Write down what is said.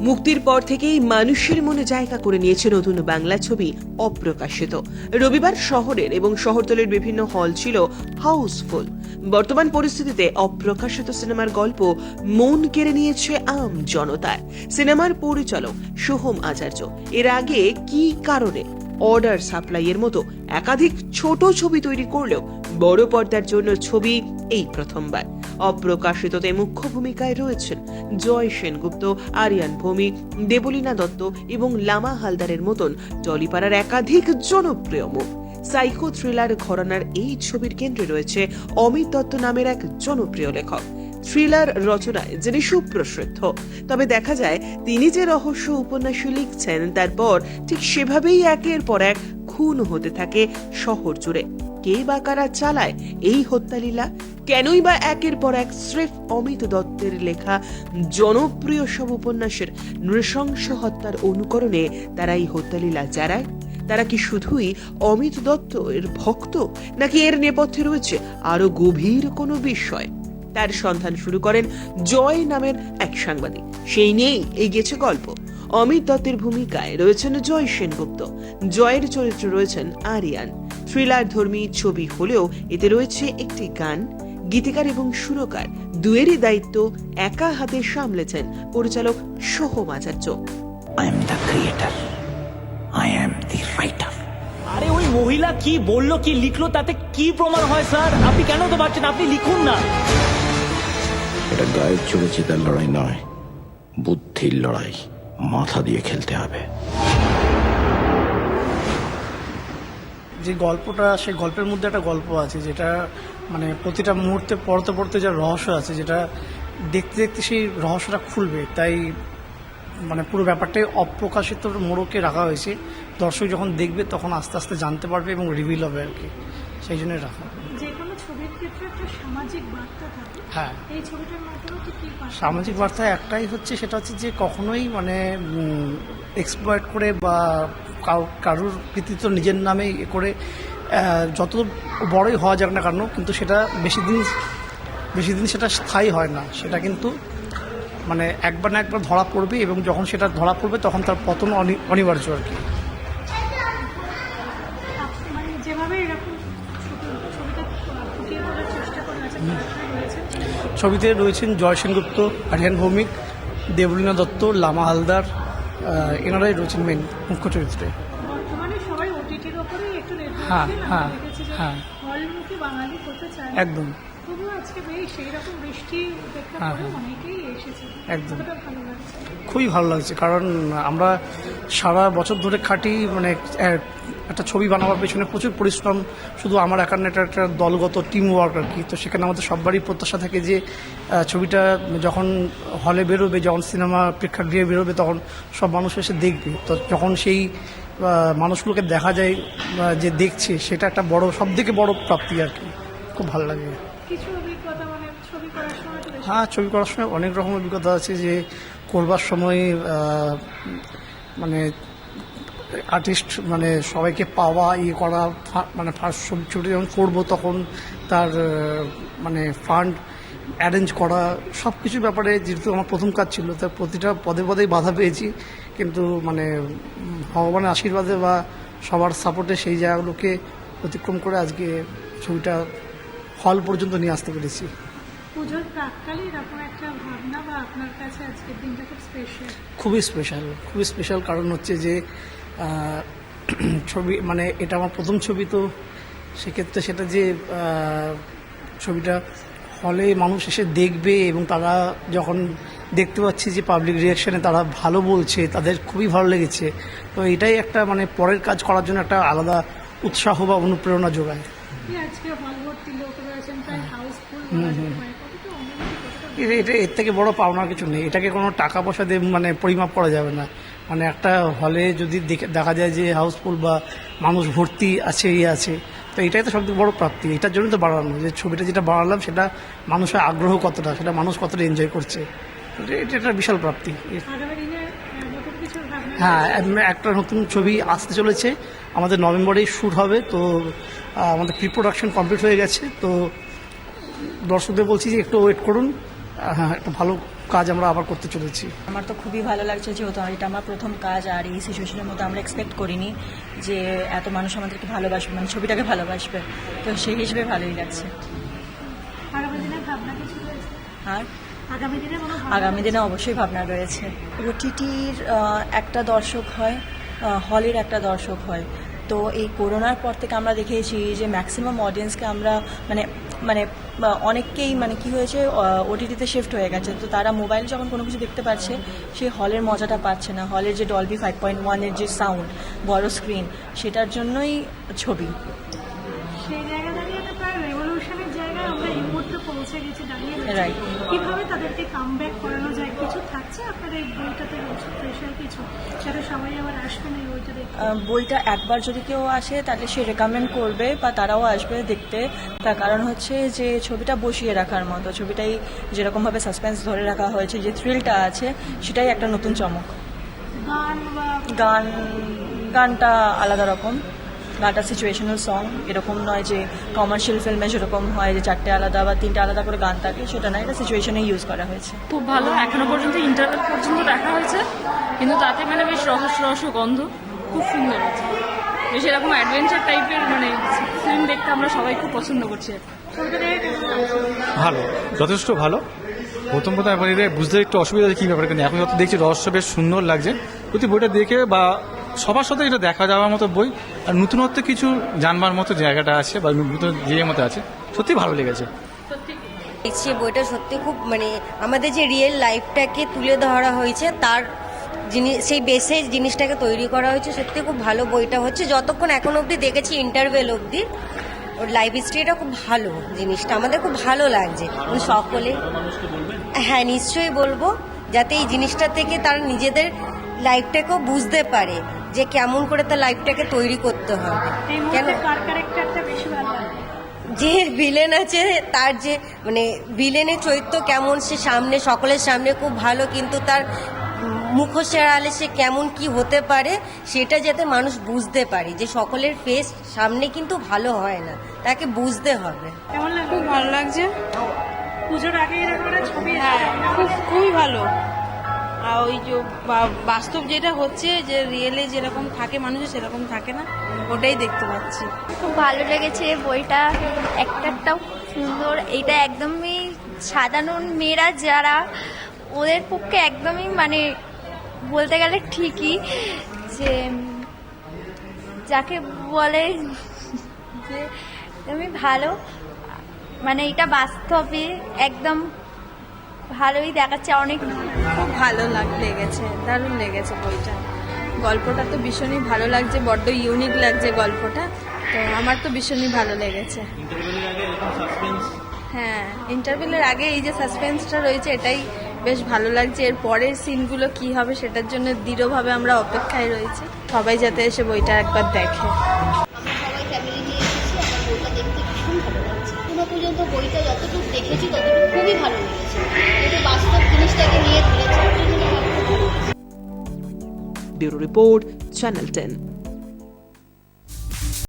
মুক্তির পর থেকেই মানুষের মনে জায়গা করে নিয়েছে নতুন বাংলা ছবি অপ্রকাশিত। রবিবার শহরের এবং শহরতলির বিভিন্ন হল ছিল হাউসফুল। বর্তমান পরিস্থিতিতে অপ্রকাশিত সিনেমার গল্প মন কেড়ে নিয়েছে আম জনতার সিনেমার পরিচালক সোহম আচার্য, এর আগে কি কারণে অর্ডার সাপ্লাইয়ের মতো একাধিক ছোট ছবি তৈরি করলেও বড় পর্দার জন্য ছবি এই প্রথমবার। অপ্রকাশিততে মুখ্য ভূমিকায় রয়েছেন জয় সেনগুপ্ত, আরিয়ান ভৌমিক দেবলীনা দত্ত এবং লামা হালদারের মতন টলিপাড়ার একাধিক জনপ্রিয় মুখ। সাইকো থ্রিলার ঘরানার এই ছবির কেন্দ্রে রয়েছে অমিত দত্ত নামের এক জনপ্রিয় লেখক। থ্রিলার রচনায় যিনি সুপ্রসিদ্ধ, তবে দেখা যায় তিনি যে রহস্য উপন্যাসও লিখছেন তারপর ঠিক সেভাবেই একের পর এক খুন হতে থাকে শহর জুড়ে। কে বা কারা চালায় এই হত্যালীলা? কেনই বা একের পর এক স্রেফ অমিত দত্তের লেখা জনপ্রিয় সব উপন্যাসের নৃশংস হত্যার অনুকরণে তারা এই হত্যালীলা চালায় তারা কি শুধুই অমিত দত্ত এর ভক্ত, নাকি এর নেপথ্যে রয়েছে আরও গভীর কোনো বিষয় তার সন্ধান শুরু করেন জয় নামের এক সাংবাদিক। সেই নিয়েই এগিয়েছে গল্প। অমিত দত্তের ভূমিকায় রয়েছেন জয় সেনগুপ্ত। জয়ের চরিত্রে রয়েছেন আরিয়ান। থ্রিলার ধর্মী ছবি হলেও এতে রয়েছে একটি গান গীতিকার এবং সুরকার দুয়েরই দায়িত্ব একা হাতে সামলেছেন পরিচালক সোহম আচার্য I am the creator. I am the writer. আরে ওই মহিলা কি বলল কি লিখলো তাতে কি প্রমাণ হয় স্যার? আপনি কেন তো পারছেন? আপনি লিখুন না। এটা গায়ের চড়ে জেতার লড়াই নয় বুদ্ধির লড়াই। মাথা দিয়ে খেলতে হবে। যে গল্পটা সেই গল্পের মধ্যে একটা গল্প আছে যেটা মানে প্রতিটা মুহূর্তে পড়তে পড়তে যে রহস্য আছে যেটা দেখতে দেখতে সেই রহস্যটা খুলবে। তাই মানে পুরো ব্যাপারটাই অপ্রকাশিত মোড়কে রাখা হয়েছে। দর্শক যখন দেখবে তখন আস্তে আস্তে জানতে পারবে এবং রিভিল হবে আর কি। সেই জন্যই রাখা। ছবির ক্ষেত্রে একটা সামাজিক বার্তা থাকে। হ্যাঁ। এই ছবিটার মাধ্যমে তো কি সামাজিক বার্তা একটাই হচ্ছে সেটা হচ্ছে যে কখনোই মানে এক্সপ্লয়েট করে বা কারো- কারোর কৃতিত্ব নিজের নামে এ করে যত বড়ই হওয়া যাক না কেন কিন্তু সেটা বেশি দিন বেশি দিন সেটা স্থায়ী হয় না। সেটা কিন্তু মানে একবার না একবার ধরা পড়বে এবং যখন সেটা ধরা পড়বে তখন তার পতন অনি- অনিবার্য আর কি। ছবিতে রয়েছেন জয় সেনগুপ্ত আরিয়ান ভৌমিক দেবলীনা দত্ত লামা হালদার এনারাই রয়েছেন মেন মুখ্য চরিত্রে। হ্যাঁ, হ্যাঁ, হ্যাঁ। একদম হ্যাঁ, হ্যাঁ। একদম। খুবই ভালো লাগছে কারণ আমরা সারা বছর ধরে খাটি মানে একটা ছবি বানাবার পেছনে প্রচুর পরিশ্রম শুধু আমার একার না, এটা একটা দলগত টিম ওয়ার্ক আর কি তো সেখানে আমাদের সবারই প্রত্যাশা থাকে যে ছবিটা যখন হলে বেরোবে যখন সিনেমা প্রেক্ষাগৃহে বেরোবে তখন সব মানুষ এসে দেখবে তো যখন সেই মানুষগুলোকে দেখা যায় যে দেখছে সেটা একটা বড় সব থেকে বড় প্রাপ্তি আর কি। খুব ভালো লাগে। মানে হ্যাঁ ছবি করার সময় অনেক রকম অভিজ্ঞতা আছে যে করবার সময় মানে আর্টিস্ট মানে সবাইকে পাওয়া ইয়ে করা মানে ফার্স্ট ছবি ছবি যখন করব তখন তার মানে ফান্ড অ্যারেঞ্জ করা সব কিছু ব্যাপারে যেহেতু আমার প্রথম কাজ ছিল তার প্রতিটা পদে পদেই বাধা পেয়েছি। কিন্তু মানে ভগবানের আশীর্বাদে বা সবার সাপোর্টে সেই জায়গাগুলোকে অতিক্রম করে আজকে ছবিটা হল পর্যন্ত নিয়ে আসতে পেরেছি। পুজোর প্রাককালে এরকম একটা ভাবনা বা আপনার কাছে আজকের দিনটা খুব স্পেশাল খুবই স্পেশাল খুবই স্পেশাল কারণ হচ্ছে যে ছবি মানে এটা আমার প্রথম ছবি তো সেক্ষেত্রে সেটা যে ছবিটা হলে মানুষ এসে দেখবে এবং তারা যখন দেখতে পাচ্ছি যে পাবলিক রিয়াকশনে তারা ভালো বলছে তাদের খুবই ভালো লেগেছে। তো এটাই একটা মানে পরের কাজ করার জন্য একটা আলাদা উৎসাহ বা অনুপ্রেরণা যোগায়। এটা এটা এর থেকে বড় পাওনার কিছু নেই। এটাকে কোনো টাকা পয়সা দিয়ে মানে পরিমাপ করা যাবে না। মানে একটা হলে যদি দেখে- দেখা যায় যে হাউসফুল বা মানুষ ভর্তি আছে ইয়ে আছে তো এটাই তো সবথেকে বড় প্রাপ্তি। এটার জন্য তো বাড়ানো যে ছবিটা যেটা বাড়ালাম সেটা মানুষের আগ্রহ কতটা সেটা মানুষ কতটা এনজয় করছে। এটা- একটা বিশাল প্রাপ্তি। হ্যাঁ একটা নতুন ছবি আসতে চলেছে। আমাদের নভেম্বরেই শ্যুট হবে তো আমাদের প্রি প্রোডাকশন কমপ্লিট হয়ে গেছে। তো দর্শকদের বলছি যে একটু ওয়েট করুন। হ্যাঁ একটা ভালো কাজ আমরা আবার করতে চলেছি। আমার তো খুবই ভালো লাগছে যেহেতু এটা আমার প্রথম কাজ আর এই সিচুয়েশনের মধ্যে আমরা এক্সপেক্ট করিনি যে এত মানুষ আমাদেরকে ভালোবাসবে মানে ছবিটাকে ভালোবাসবে। তো সেই হিসেবে ভালোই লাগছে। আগামী দিনের ভাবনা কিছু রয়েছে আর? আগামী দিনে আগামী দিনে অবশ্যই ভাবনা রয়েছে। ওটিটির একটা দর্শক হয় হলের একটা দর্শক হয়। তো এই করোনার পর থেকে আমরা দেখেছি যে ম্যাক্সিমাম অডিয়েন্সকে আমরা মানে মানে অনেককেই মানে কি হয়েছে ওটিটিতে শিফট হয়ে গেছে। তো তারা মোবাইলে যখন কোনো কিছু দেখতে পাচ্ছে সেই হলের মজাটা পাচ্ছে না। হলের যে ডলবি ফাইভ পয়েন্ট ওয়ানের যে সাউন্ড বড় স্ক্রিন সেটার জন্যই ছবি। পৌঁছে গেছি দাঁড়িয়ে রয়েছি। কীভাবে তাদেরকে কাম ব্যাক করানো যায়? কিছু থাকছে আপনার এই বইটাতে কিছু? যাতে সবাই আবার বইটা দেখতে? বইটা একবার যদি কেউ আসে তাহলে সে রেকমেন্ড করবে বা তারাও আসবে দেখতে। তার কারণ হচ্ছে যে ছবিটা বসিয়ে রাখার মতো ছবিটাই যেরকমভাবে সাসপেন্স ধরে রাখা হয়েছে যে থ্রিলটা আছে সেটাই একটা নতুন চমক। গান গানটা আলাদা রকম। গানটা সিচুয়েশনাল সং এরকম নয় যে কমার্শিয়াল ফিল্মে যেরকম হয় যে চারটে আলাদা বা তিনটে আলাদা করে গান থাকে সেটা নয় এটা সিচুয়েশনে ইউজ করা হয়েছে। খুব ভালো এখনও পর্যন্ত ইন্টারভেল পর্যন্ত দেখা হয়েছে কিন্তু তাতে মানে বেশ রহস্য রহস্য গন্ধ খুব সুন্দর হয়েছে। বেশ এরকম অ্যাডভেঞ্চার টাইপের মানে ফিল্ম দেখতে আমরা সবাই খুব পছন্দ করছি। ভালো যথেষ্ট ভালো। প্রথম প্রথম একবার এদের বুঝতে একটু অসুবিধা হচ্ছে কী ব্যাপার কিন্তু এখন যত দেখছি রহস্য বেশ সুন্দর লাগছে। প্রতি বইটা দেখে বা সবার সাথে এটা দেখা যাওয়ার মতো বই আর নতুনত্ব কিছু জানবার মতো জায়গাটা আছে বা নতুন যে মতো আছে সত্যি ভালো লেগেছে। দেখছি বইটা সত্যি খুব মানে আমাদের যে রিয়েল লাইফটাকে তুলে ধরা হয়েছে তার জিনিস সেই বেসে জিনিসটাকে তৈরি করা হয়েছে সত্যি খুব ভালো বইটা হচ্ছে। যতক্ষণ এখন অবধি দেখেছি ইন্টারভেল অবধি ওর লাইফ হিস্ট্রিটা খুব ভালো জিনিসটা আমাদের খুব ভালো লাগছে। সকলে হ্যাঁ নিশ্চয়ই বলব যাতে এই জিনিসটা থেকে তারা নিজেদের লাইফটাকেও বুঝতে পারে। যে কেমন করে তার লাইফটাকে তৈরি করতে হবে এই কেন? মুহূর্তে কার ক্যারেক্টারটা বেশি ভালো লাগে? যে ভিলেন আছে তার যে মানে ভিলেনের চরিত্র কেমন সে সামনে সকলের সামনে খুব ভালো কিন্তু তার মুখোশের আলে সে কেমন কি হতে পারে সেটা যাতে মানুষ বুঝতে পারে যে সকলের ফেস সামনে কিন্তু ভালো হয় না। তাকে বুঝতে হবে। কেমন খুব ভালো লাগছে। পুজোর আগে এরকম ছবি হ্যাঁ খুব খুবই ভালো। ওই যে বাস্তব যেটা হচ্ছে যে রিয়েলে যেরকম থাকে মানুষের, সেরকম থাকে না। ওটাই দেখতে পাচ্ছি। খুব ভালো লেগেছে বইটা একটাটাও সুন্দর। এটা একদমই সাধারণ মেয়েরা যারা, ওদের পক্ষে একদমই মানে বলতে গেলে ঠিকই যে, যাকে বলে যে, একদমই ভালো। মানে এটা বাস্তবে একদম ভালোই দেখাচ্ছে, অনেক খুব ভালো লাগ লেগেছে, দারুণ লেগেছে বইটা। গল্পটা তো ভীষণই ভালো লাগছে, বড্ড ইউনিক লাগছে গল্পটা। তো আমার তো ভীষণই ভালো লেগেছে। হ্যাঁ ইন্টারভিউলের আগে এই যে সাসপেন্সটা রয়েছে, এটাই বেশ ভালো লাগছে। এর পরের সিনগুলো কি হবে সেটার জন্য দৃঢ়ভাবে আমরা অপেক্ষায় রয়েছি। সবাই যাতে এসে বইটা একবার দেখে। পর্যন্ত বইটা যতটুকু দেখেছি ততটুকু খুবই ভালো লেগেছে। কিন্তু বাস্তব জিনিসটাকে নিয়ে ধরেছে। Bureau report, channel ten.